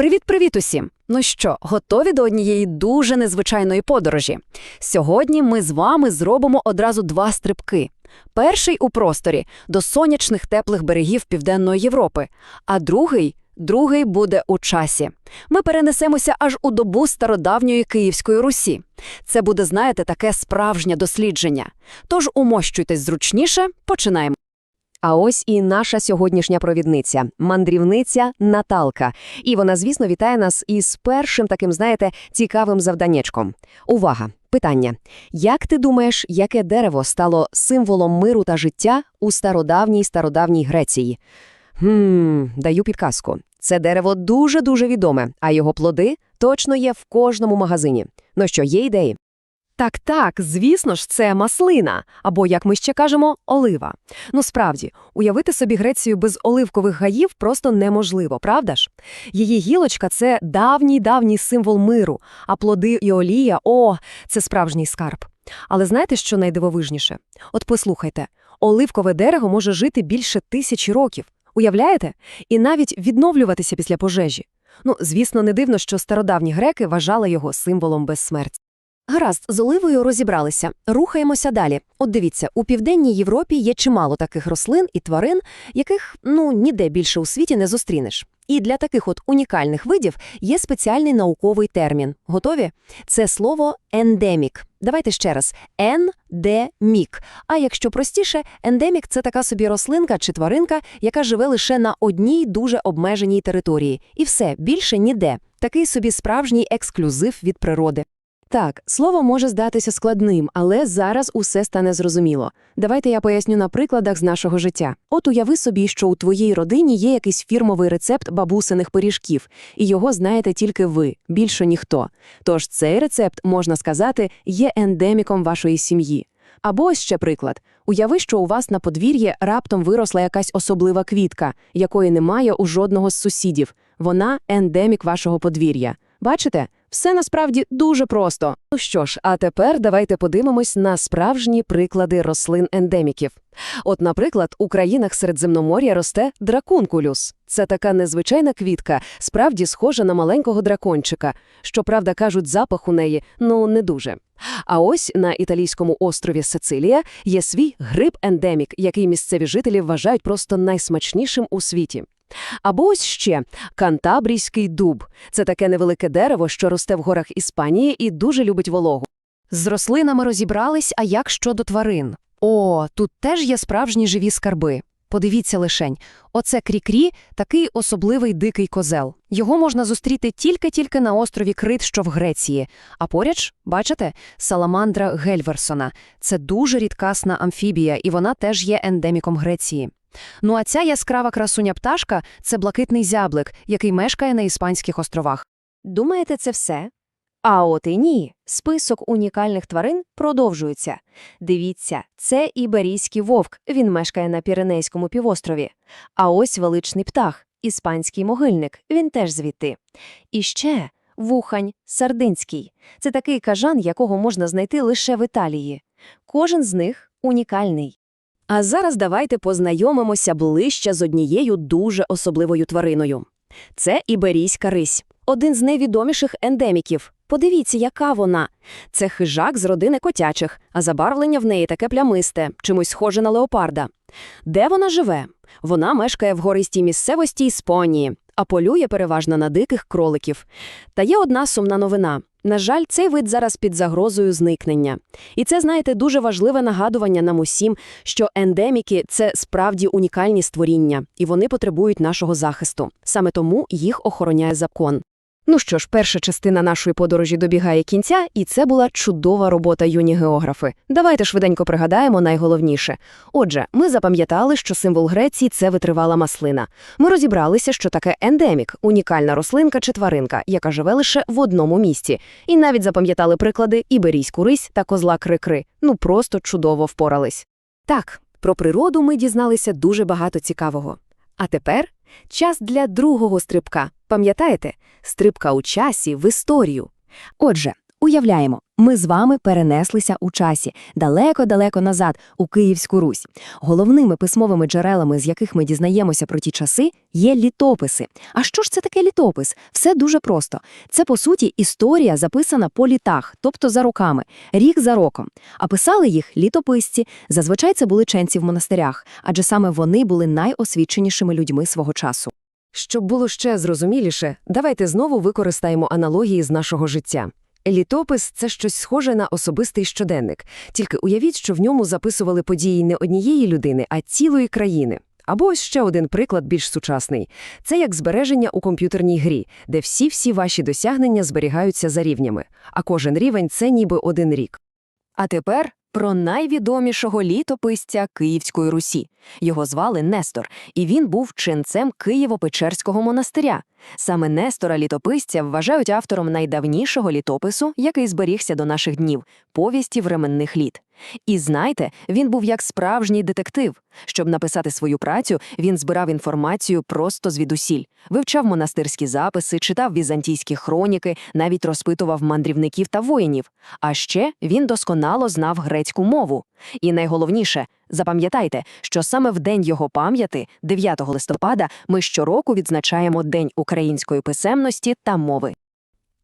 Привіт-привіт усім! Ну що, готові до однієї дуже незвичайної подорожі? Сьогодні ми з вами зробимо одразу два стрибки. Перший у просторі до сонячних теплих берегів Південної Європи, а другий другий буде у часі. Ми перенесемося аж у добу стародавньої Київської Русі. Це буде, знаєте, таке справжнє дослідження. Тож умощуйтесь зручніше, починаємо. А ось і наша сьогоднішня провідниця, мандрівниця Наталка. І вона, звісно, вітає нас із першим таким, знаєте, цікавим завданнячком. Увага! Питання. Як ти думаєш, яке дерево стало символом миру та життя у стародавній стародавній Греції? Хм, даю підказку. Це дерево дуже-дуже відоме, а його плоди точно є в кожному магазині. Ну що, є ідеї? Так-так, звісно ж, це маслина, або, як ми ще кажемо, олива. Ну справді, уявити собі Грецію без оливкових гаїв просто неможливо, правда ж? Її гілочка це давній-давній символ миру, а плоди і олія о, це справжній скарб. Але знаєте, що найдивовижніше? От послухайте, оливкове дерево може жити більше тисячі років. Уявляєте? І навіть відновлюватися після пожежі. Ну, звісно, не дивно, що стародавні греки вважали його символом безсмерті. Гаразд, з оливою розібралися. Рухаємося далі. От дивіться, у південній Європі є чимало таких рослин і тварин, яких ну ніде більше у світі не зустрінеш. І для таких от унікальних видів є спеціальний науковий термін. Готові? Це слово ендемік. Давайте ще раз: ендемік. А якщо простіше, ендемік це така собі рослинка чи тваринка, яка живе лише на одній дуже обмеженій території. І все більше ніде. Такий собі справжній ексклюзив від природи. Так, слово може здатися складним, але зараз усе стане зрозуміло. Давайте я поясню на прикладах з нашого життя. От уяви собі, що у твоїй родині є якийсь фірмовий рецепт бабусиних пиріжків, і його знаєте тільки ви, більше ніхто. Тож цей рецепт, можна сказати, є ендеміком вашої сім'ї. Або ще приклад. Уяви, що у вас на подвір'ї раптом виросла якась особлива квітка, якої немає у жодного з сусідів. Вона ендемік вашого подвір'я. Бачите? Все насправді дуже просто. Ну що ж, а тепер давайте подивимось на справжні приклади рослин-ендеміків. От, наприклад, у країнах Середземномор'я росте дракункулюс. Це така незвичайна квітка, справді схожа на маленького дракончика. Щоправда, кажуть, запах у неї ну не дуже. А ось на італійському острові Сицилія є свій гриб-ендемік, який місцеві жителі вважають просто найсмачнішим у світі. Або ось ще кантабрійський дуб. Це таке невелике дерево, що росте в горах Іспанії і дуже любить вологу. З рослинами розібрались, а як щодо тварин? О, тут теж є справжні живі скарби. Подивіться лишень. Оце крікрі – такий особливий дикий козел. Його можна зустріти тільки-тільки на острові Крит, що в Греції. А поряд, бачите, саламандра Гельверсона. Це дуже рідкасна амфібія, і вона теж є ендеміком Греції. Ну а ця яскрава красуня пташка це блакитний зяблик, який мешкає на Іспанських островах. Думаєте, це все? А от і ні. Список унікальних тварин продовжується. Дивіться, це іберійський вовк, він мешкає на Піренейському півострові. А ось величний птах, іспанський могильник, він теж звідти. І ще вухань сардинський. Це такий кажан, якого можна знайти лише в Італії. Кожен з них унікальний. А зараз давайте познайомимося ближче з однією дуже особливою твариною. Це іберійська рись, один з найвідоміших ендеміків. Подивіться, яка вона. Це хижак з родини котячих, а забарвлення в неї таке плямисте, чимось схоже на леопарда. Де вона живе? Вона мешкає в гористій місцевості Іспанії, а полює переважно на диких кроликів. Та є одна сумна новина. На жаль, цей вид зараз під загрозою зникнення. І це, знаєте, дуже важливе нагадування нам усім, що ендеміки це справді унікальні створіння, і вони потребують нашого захисту. Саме тому їх охороняє закон. Ну що ж, перша частина нашої подорожі добігає кінця, і це була чудова робота юні географи. Давайте швиденько пригадаємо найголовніше. Отже, ми запам'ятали, що символ Греції це витривала маслина. Ми розібралися, що таке ендемік унікальна рослинка чи тваринка, яка живе лише в одному місці. І навіть запам'ятали приклади іберійську рись та козла крикри. Ну просто чудово впорались. Так, про природу ми дізналися дуже багато цікавого. А тепер час для другого стрибка. Пам'ятаєте? Стрибка у часі в історію. Отже, Уявляємо, ми з вами перенеслися у часі далеко-далеко назад, у Київську Русь. Головними письмовими джерелами, з яких ми дізнаємося про ті часи, є літописи. А що ж це таке літопис? Все дуже просто. Це, по суті, історія, записана по літах, тобто за роками, рік за роком. А писали їх літописці, зазвичай це були ченці в монастирях, адже саме вони були найосвіченішими людьми свого часу. Щоб було ще зрозуміліше, давайте знову використаємо аналогії з нашого життя. Літопис – це щось схоже на особистий щоденник, тільки уявіть, що в ньому записували події не однієї людини, а цілої країни. Або ось ще один приклад більш сучасний. Це як збереження у комп'ютерній грі, де всі-всі ваші досягнення зберігаються за рівнями, а кожен рівень – це ніби один рік. А тепер про найвідомішого літописця Київської Русі. Його звали Нестор, і він був ченцем Києво-Печерського монастиря. Саме Нестора літописця вважають автором найдавнішого літопису, який зберігся до наших днів – повісті временних літ. І знайте, він був як справжній детектив. Щоб написати свою працю, він збирав інформацію просто звідусіль. Вивчав монастирські записи, читав візантійські хроніки, навіть розпитував мандрівників та воїнів. А ще він досконало знав грецьку мову. І найголовніше – запам'ятайте, що саме в день його пам'яті, 9 листопада, ми щороку відзначаємо День української писемності та мови.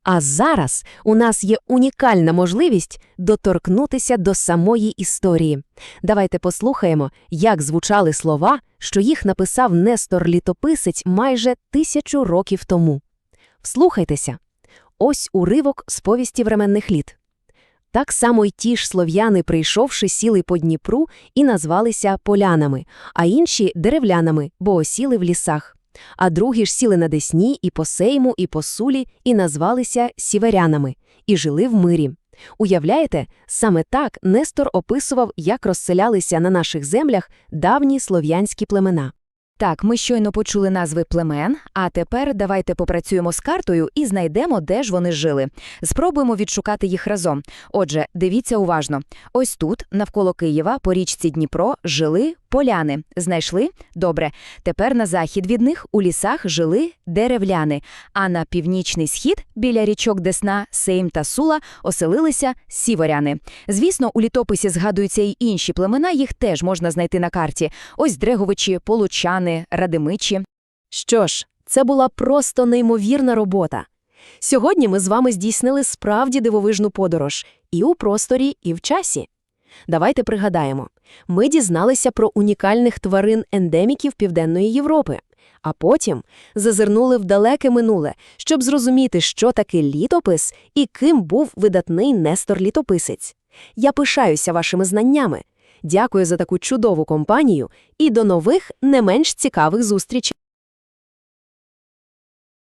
А зараз у нас є унікальна можливість доторкнутися до самої історії. Давайте послухаємо, як звучали слова, що їх написав Нестор-літописець майже тисячу років тому. Вслухайтеся. Ось уривок з повісті временних літ. Так само й ті ж слов'яни, прийшовши, сіли по Дніпру і назвалися полянами, а інші – деревлянами, бо осіли в лісах. А другі ж сіли на Десні і по Сейму, і по Сулі, і назвалися сіверянами, і жили в мирі. Уявляєте, саме так Нестор описував, як розселялися на наших землях давні слов'янські племена. Так, ми щойно почули назви племен, а тепер давайте попрацюємо з картою і знайдемо, де ж вони жили. Спробуємо відшукати їх разом. Отже, дивіться уважно. Ось тут, навколо Києва, по річці Дніпро, жили поляни. Знайшли? Добре. Тепер на захід від них у лісах жили деревляни, а на північний схід, біля річок Десна, Сейм та Сула, оселилися сіворяни. Звісно, у літописі згадуються й інші племена, їх теж можна знайти на карті. Ось Дреговичі, Получани, Радимичі. Що ж, це була просто неймовірна робота. Сьогодні ми з вами здійснили справді дивовижну подорож і у просторі, і в часі. Давайте пригадаємо. Ми дізналися про унікальних тварин-ендеміків Південної Європи, а потім зазирнули в далеке минуле, щоб зрозуміти, що таке літопис і ким був видатний Нестор-літописець. Я пишаюся вашими знаннями. Дякую за таку чудову компанію і до нових, не менш цікавих зустрічей.